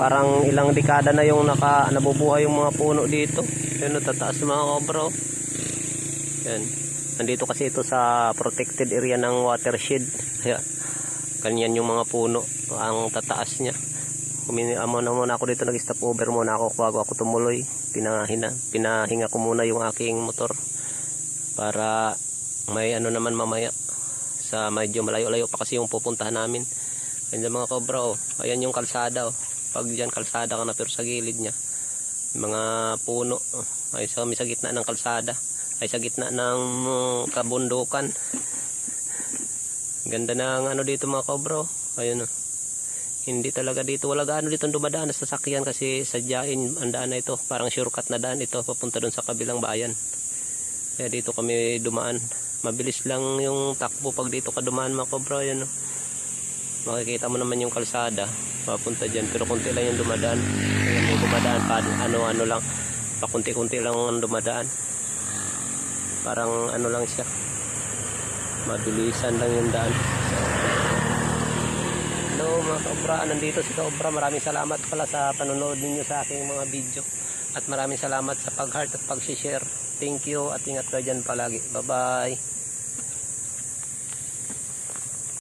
Parang ilang dekada na yung naka, nabubuhay yung mga puno dito. Oh, tataas mga cobra. oh. Yan. Nandito kasi ito sa protected area ng watershed. Kaya, ganyan yung mga puno. Ang tataas niya. Kumini, amo na ako dito, nag-stop over muna ako bago ako tumuloy. Pinahina, pinahinga ko muna yung aking motor para may ano naman mamaya sa medyo malayo-layo pa kasi yung pupuntahan namin. Ayan mga cobra oh. Ayan yung kalsada oh. Pag dyan kalsada ka na pero sa gilid niya. Mga puno. Ay sa, sa gitna ng kalsada. Ay sa gitna ng mm, kabundukan. Ganda ng ano dito mga cobra oh. Ayun oh. Hindi talaga dito. Wala gaano dito dumadaan na sasakyan kasi sadyain ang daan na ito. Parang shortcut na daan ito papunta doon sa kabilang bayan. Kaya dito kami dumaan. Mabilis lang yung takbo pag dito ka dumaan mga cobra. Yan, oh. Makikita mo naman yung kalsada. Papunta dyan. Pero konti lang yung dumadaan. Ayan, may dumadaan pa. Ano-ano lang. Pakunti-kunti lang ang dumadaan. Parang ano lang siya. Mabilisan lang yung daan. Hello mga Cobra, nandito si Cobra. Maraming salamat pala sa panonood ninyo sa aking mga video. At maraming salamat sa pag-heart at pag-share. Thank you at ingat kayo dyan palagi. Bye-bye.